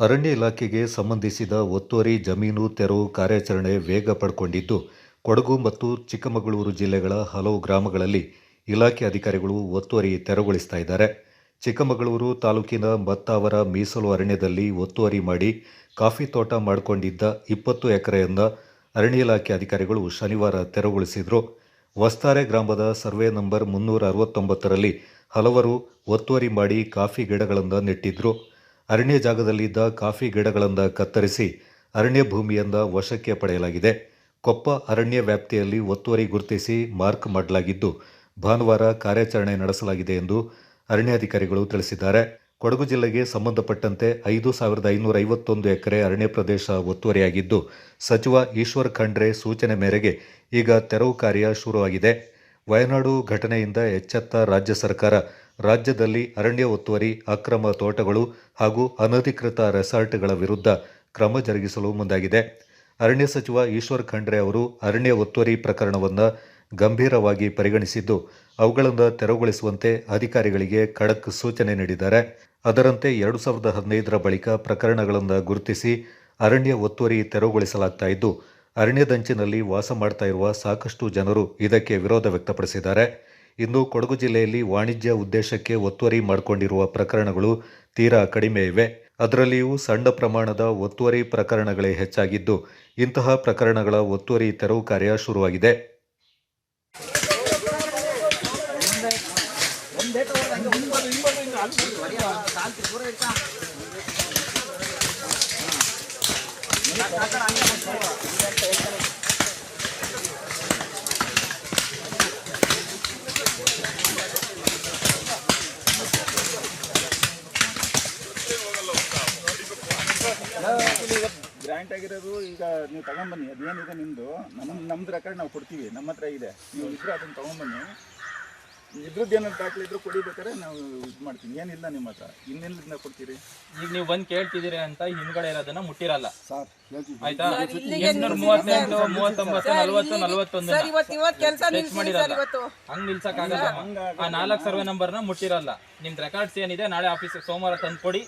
ಅರಣ್ಯ ಇಲಾಖೆಗೆ ಸಂಬಂಧಿಸಿದ ಒತ್ತುವರಿ, ಜಮೀನು, ತೆರವು ಕಾರ್ಯಾಚರಣೆ ವೇಗ ಪಡ್ಕೊಂಡಿದ್ದು, ಕೊಡಗು ಮತ್ತು ಚಿಕ್ಕಮಗಳೂರು ಜಿಲ್ಲೆಗಳ ಹಲವು ಗ್ರಾಮಗಳಲ್ಲಿ ಇಲಾಖೆ ಅಧಿಕಾರಿಗಳು ಒತ್ತುವರಿ ತೆರವುಗೊಳಿಸ್ತಾ ಇದ್ದಾರೆ. ಚಿಕ್ಕಮಗಳೂರು ತಾಲೂಕಿನ ಮತ್ತಾವರ ಮೀಸಲು ಅರಣ್ಯದಲ್ಲಿ ಒತ್ತುವರಿ ಮಾಡಿ ಕಾಫಿ ತೋಟ ಮಾಡಿಕೊಂಡಿದ್ದ ಇಪ್ಪತ್ತು ಎಕರೆಯನ್ನು ಅರಣ್ಯ ಇಲಾಖೆ ಅಧಿಕಾರಿಗಳು ಶನಿವಾರ ತೆರವುಗೊಳಿಸಿದರು. ವಸ್ತಾರೆ ಗ್ರಾಮದ ಸರ್ವೆ ನಂಬರ್ ಮುನ್ನೂರ ಅರವತ್ತೊಂಬತ್ತರಲ್ಲಿ ಹಲವರು ಒತ್ತುವರಿ ಮಾಡಿ ಕಾಫಿ ಗಿಡಗಳನ್ನು ನೆಟ್ಟಿದ್ರು. ಅರಣ್ಯ ಜಾಗದಲ್ಲಿದ್ದ ಕಾಫಿ ಗಿಡಗಳನ್ನು ಕತ್ತರಿಸಿ ಅರಣ್ಯ ಭೂಮಿಯಿಂದ ವಶಕ್ಕೆ ಪಡೆಯಲಾಗಿದೆ. ಕೊಪ್ಪ ಅರಣ್ಯ ವ್ಯಾಪ್ತಿಯಲ್ಲಿ ಒತ್ತುವರಿ ಗುರುತಿಸಿ ಮಾರ್ಕ್ ಮಾಡಲಾಗಿದ್ದು, ಭಾನುವಾರ ಕಾರ್ಯಾಚರಣೆ ನಡೆಸಲಾಗಿದೆ ಎಂದು ಅರಣ್ಯಾಧಿಕಾರಿಗಳು ತಿಳಿಸಿದ್ದಾರೆ. ಕೊಡಗು ಜಿಲ್ಲೆಗೆ ಸಂಬಂಧಪಟ್ಟಂತೆ ಐದು ಸಾವಿರದ ಐನೂರ ಐವತ್ತೊಂದು ಎಕರೆ ಅರಣ್ಯ ಪ್ರದೇಶ ಒತ್ತುವರಿಯಾಗಿದ್ದು, ಸಚಿವ ಈಶ್ವರ್ ಖಂಡ್ರೆ ಸೂಚನೆ ಮೇರೆಗೆ ಈಗ ತೆರವು ಕಾರ್ಯ ಶುರುವಾಗಿದೆ. ವಯನಾಡು ಘಟನೆಯಿಂದ ಎಚ್ಚೆತ್ತ ರಾಜ್ಯ ಸರ್ಕಾರ. ರಾಜ್ಯದಲ್ಲಿ ಅರಣ್ಯ ಒತ್ತುವರಿ, ಅಕ್ರಮ ತೋಟಗಳು ಹಾಗೂ ಅನಧಿಕೃತ ರೆಸಾರ್ಟ್ಗಳ ವಿರುದ್ಧ ಕ್ರಮ ಜರುಗಿಸಲು ಮುಂದಾಗಿದೆ. ಅರಣ್ಯ ಸಚಿವ ಈಶ್ವರ್ ಖಂಡ್ರೆ ಅವರು ಅರಣ್ಯ ಒತ್ತುವರಿ ಪ್ರಕರಣವನ್ನು ಗಂಭೀರವಾಗಿ ಪರಿಗಣಿಸಿದ್ದು, ಅವುಗಳನ್ನು ತೆರವುಗೊಳಿಸುವಂತೆ ಅಧಿಕಾರಿಗಳಿಗೆ ಖಡಕ್ ಸೂಚನೆ ನೀಡಿದ್ದಾರೆ. ಅದರಂತೆ ಎರಡು ಸಾವಿರದ ಹದಿನೈದರ ಬಳಿಕ ಪ್ರಕರಣಗಳನ್ನು ಗುರುತಿಸಿ ಅರಣ್ಯ ಒತ್ತುವರಿ ತೆರವುಗೊಳಿಸಲಾಗ್ತಾ ಇದ್ದು ಅರಣ್ಯದಂಚಿನಲ್ಲಿ ವಾಸ ಮಾಡ್ತಾ ಇರುವ ಸಾಕಷ್ಟು ಜನರು ಇದಕ್ಕೆ ವಿರೋಧ ವ್ಯಕ್ತಪಡಿಸಿದ್ದಾರೆ. ಇನ್ನು ಕೊಡಗು ಜಿಲ್ಲೆಯಲ್ಲಿ ವಾಣಿಜ್ಯ ಉದ್ದೇಶಕ್ಕೆ ಒತ್ತುವರಿ ಮಾಡಿಕೊಂಡಿರುವ ಪ್ರಕರಣಗಳು ತೀರಾ ಕಡಿಮೆ ಇವೆ. ಅದರಲ್ಲಿಯೂ ಸಣ್ಣ ಪ್ರಮಾಣದ ಒತ್ತುವರಿ ಪ್ರಕರಣಗಳೇ ಹೆಚ್ಚಾಗಿದ್ದು, ಇಂತಹ ಪ್ರಕರಣಗಳ ಒತ್ತುವರಿ ತೆರವು ಕಾರ್ಯ ಶುರುವಾಗಿದೆ. ಗ್ರ್ಯಾಂಟ್ ಆಗಿರೋದು ಈಗ ನೀವು ತಗೊಂಬನ್ನಿ ಅದೇನಿದೆ ನಿಮ್ಮದು ನಮ್ಮ ನಮ್ದು? ರೆಕಾರ್ಡ್ ನಾವು ಕೊಡ್ತೀವಿ. ನಮ್ಮ ಹತ್ರ ಇದೆ. ನೀವು ಇದ್ರೆ ಅದನ್ನ ತಗೊಂಬನ್ನಿ ಇದ್ರದ್ದು ಏನಾದ್ರು ದಾಖಲೆ ಇದ್ರು ಕೊಡಿಬೇಕಾದ್ರೆ ನಾವು ಇದು ಮಾಡ್ತೀವಿ. ಏನಿಲ್ಲ ನಿಮ್ಮ ಹತ್ರ. ಇನ್ನೆಲ್ಲಿಂದ ಕೊಡ್ತೀರಿ? ಈಗ ನೀವು ಬಂದು ಕೇಳ್ತಿದ್ದೀರಿ ಅಂತ ಹಿಂದ್ಗಡೆ ಇರೋದನ್ನ ಮುಟ್ಟಿರಲ್ಲ. ಸರ್ ಆಯ್ತಾ? ಎಂಟ್ನೂರ ಮೂವತ್ತೆಂಟು ಮೂವತ್ತೊಂಬತ್ತು ನಲವತ್ತು ನಲವತ್ತೊಂದು ಸರ್ ಇವತ್ತು ಇವತ್ತು ಕೆಲಸ ನಿಲ್ಸಿ ಮಾಡಿರಲ್ಲ. ಸರ್ ಇವತ್ತು. ಹಂಗ್ ನಿಲ್ಸಕ್ ಆಗಲ್ಲ ಆ ನಾಲ್ಕು ಸರ್ವೆ ನಂಬರ್ನ ಮುಟ್ಟಿರಲ್ಲ. ನಿಮ್ದು ರೆಕಾರ್ಡ್ಸ್ ಏನಿದೆ ನಾಳೆ ಆಫೀಸ್ ಸೋಮವಾರ ತಂದು ಕೊಡಿ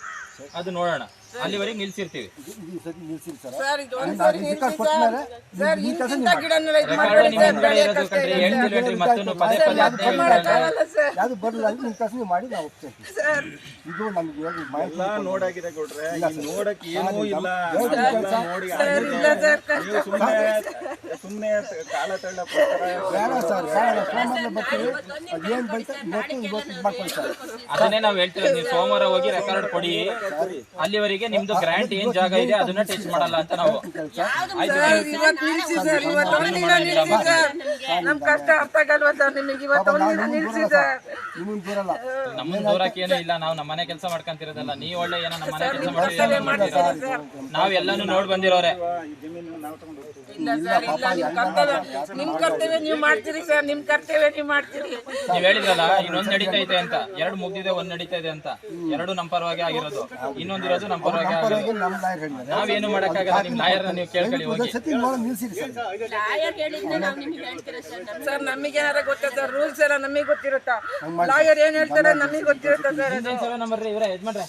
ಅದು ನೋಡೋಣ. ಅಲ್ಲಿವರೆಗೆ ನಿಲ್ಸಿರ್ತೀವಿ. ಸರ್. ಇದು ನಿಲ್ಸಿ ಸರ್ ಸರ್ ಇಂತಿಂತ ಗಿಡನೆಲ್ಲ ಇದು ಮಾಡ್ಬೇಡಿ ನಿಮ್ ಸರ್ ಹಿಂದ್ಗಡೆ ಇರೋದು ಕಣ್ರಿ ಹೇಳ್ತಿಲ್ವೇನ್ರಿ ಮತ್ತೊಂದು ಪದೇ ಪದೇ ಅದ್ನೇ ಹೇಳ್ತಾ ಸರ್. ಯಾವುದು ಬರಲ್ಲ ಅಂದ್ರೆ ನಿಮ್ಮ ಕೆಲಸ ನೀವು ಮಾಡಿ ನಾವು ಒಪ್ತೇವೆ ಸರ್. ಇದು ನಮ್ಗೆ ಹೇಳಿ ಮಾಹಿತಿ ಎಲ್ಲ ನೋಡಾಗಿದೆ ಕೊಡ್ರೆ ನೋಡಕ್ಕೆ ಏನೂ ಇಲ್ಲ. ಸರ್. ನೋಡಿ ಸರ್ ಇಲ್ಲ ಸರ್ ಕಷ್ಟ ನೀವು ಸುಮ್ಮನೆ ಕಾಲ ಬೇಡ ಸರ್ ಬೇಡ. ಸೋಮವಾರ ಬರ್ತೀವಿ ಅದೇನು ಬೈತ ಇವತ್ತು ಇವತ್ತು ಇದು ಸರ್ ಅದನ್ನೇ ನಾವ್ ಹೇಳ್ತಿರೋದು ನೀವು ಸೋಮವಾರ ಹೋಗಿ ರೆಕಾರ್ಡ್ ಕೊಡಿ. ಅಲ್ಲಿವರೆಗೆ ನಿಮ್ದು ಗ್ರಾಂಟ್ ಏನ್ ಜಾಗ ಇದೆ ಅದನ್ನ ಟಚ್ ಮಾಡಲ್ಲ ಅಂತ ನಾವು ನಮ್ಮನ್ ಸರ್. ಇವತ್ತು ನಿಲ್ಸಿ ಸರ್ ಇವತ್ತು ಒಂದಿನ ಸರ್ ನಮ್ ಕಷ್ಟ ಅರ್ಥ ಆಗಲ್ವಾ ಸರ್ ನಿಮಗೆ ಇವತ್ತು ಒಂದಿನ ನಿಲ್ಸಿ ಸರ್. ನಿಮಗೆ ಬರಲ್ಲ. ನಮ್ಮನ್ನ ದೂರಕ್ಕೆ ಏನೂ ಇಲ್ಲ ನಾವು ನಮ್ಮ ಮನೆ ಕೆಲಸ ಮಾಡ್ಕೊಂತಿರೋದಲ್ಲ ನೀವ್ ಒಳ್ಳೆ ಏನೋ ನಮ್ಮ ಮನೆ ಕೆಲಸ ಮಾಡ್ತೀರ ನಾವ್ ಎಲ್ಲಾನು ನೋಡ್ ಬಂದಿರೋರೆ. ಜಮೀನು ನಾವು ತಗೊಂಡು ಇಲ್ಲ ಸರ್ ಇಲ್ಲ ನಿಮ್ ಕರ್ತವ್ಯ ನಿಮ್ ಕರ್ತವ್ಯ ನೀವು ಮಾಡ್ತೀರಿ ಸರ್ ನಿಮ್ ಕರ್ತವ್ಯ ನೀವು ಮಾಡ್ತೀರಿ. ನೀವ್ ಹೇಳಿದ್ರಲ್ಲ ಇನ್ನೊಂದ್ ನಡೀತಾ ಇದೆ ಅಂತ. ಎರಡು ಮುಗ್ದಿದೆ ಒಂದ್ ನಡೀತಾ ಇದೆ ಅಂತ. ಎರಡು ನಮ್ಮ ಪರವಾಗಿ ಆಗಿರೋದು. ಇನ್ನೊಂದಿರೋದು ನಮ್ಮ ಪರವಾಗಿ ಆಗಿರೋದು. ಲಾಯರ್ ನಾವೇನು ಮಾಡಕ್ಕಾಗಲ್ಲ ನಿಮ್ ಲಾಯರ್ ನೀವು ಕೇಳ್ಕೊಳ್ಳಿ ಹೋಗಿ. ನೋಡಿ ನಿಲ್ಸಿರಿ ಸರ್ ಸರ್. ನಮಗೆ ಏನಾರ ಗೊತ್ತಾ ಸರ್? ರೂಲ್ಸ್ ಎಲ್ಲ ನಮಗೆ ಗೊತ್ತಿರುತ್ತಾ? ಲಾಯರ್ ಏನ್ ಹೇಳ್ತಾರೆ? ನಮಗೆ ಗೊತ್ತಿರುತ್ತಾ ಸರ್ ನಂಬರ್ ಇವರೇ ಯಜಮಾನ್ರೆ.